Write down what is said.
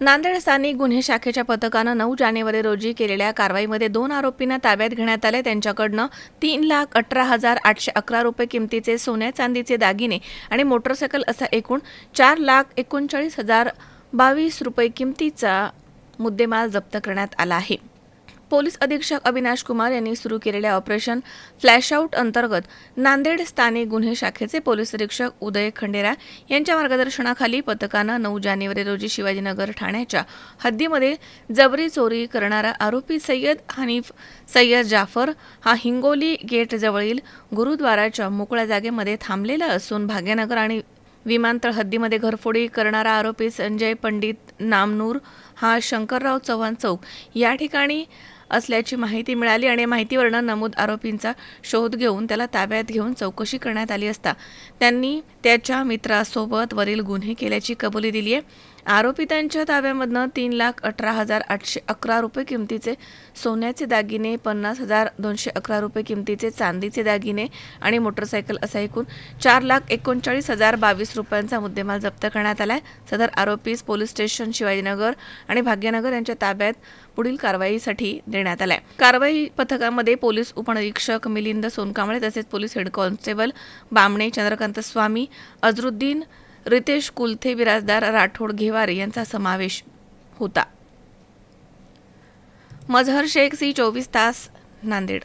नांदेड स्थानिक गुन्हे शाखेच्या पथकानं नऊ जानेवारी रोजी केलेल्या कारवाईमध्ये दोन आरोपींना ताब्यात घेण्यात आले. त्यांच्याकडनं तीन लाख अठरा हजार आठशे अकरा रुपये किमतीचे सोन्या चांदीचे दागिने आणि मोटरसायकल असा एकूण चार लाख एकोणचाळीस हजार बावीस रुपये किमतीचा मुद्देमाल जप्त करण्यात आला आहे. पोलीस अधीक्षक अविनाश कुमार यांनी सुरू केलेल्या ऑपरेशन फ्लॅशआउट अंतर्गत नांदेड स्थानिक गुन्हे शाखेचे पोलीस अधीक्षक उदय खंडेरा यांच्या मार्गदर्शनाखाली पथकानं नऊ जानेवारी रोजी शिवाजीनगर ठाण्याच्या हद्दीमध्ये जबरी चोरी करणारा आरोपी सय्यद हनीफ सय्यद जाफर हा हिंगोली गेटजवळील गुरुद्वाराच्या मोकळ्या जागेमध्ये थांबलेला असून भाग्यनगर आणि विमानतळ हद्दीमध्ये घरफोडी करणारा आरोपी संजय पंडित नामनूर हा शंकरराव चव्हाण चौक या ठिकाणी असल्याची माहिती मिळाली आणि माहितीवरनं नमूद आरोपींचा शोध घेऊन त्याला ताब्यात घेऊन चौकशी करण्यात आली असता. त्यांनी त्याच्या मित्रासोबत वरील गुन्हे केल्याची कबुली दिली आहे आरोपी त्यांच्या ताब्यामधनं तीन लाख अठरा हजार आठशे अकरा रुपये किमतीचे सोन्याचे दागिने पन्नास हजार दोनशे अकरा रुपये किमतीचे चांदीचे दागिने आणि मोटरसायकल असा एकूण चार लाख एकोणचाळीस हजार बावीस रुपयांचा मुद्देमाल जप्त करण्यात आलाय. सदर आरोपीस पोलीस स्टेशन शिवाजीनगर आणि भाग्यनगर यांच्या ताब्यात पुढील कारवाईसाठी देण्यात आलाय. कारवाई पथकामध्ये पोलीस उपनिरीक्षक मिलिंद सोनकांबळे तसेच police head constable Bamne Chandrakant Swami Azharuddin Ritesh Kulthe Birajdar Rathod Gheware यांचा समावेश होता. मझहर शेख सी चोवीस तास नांदेड.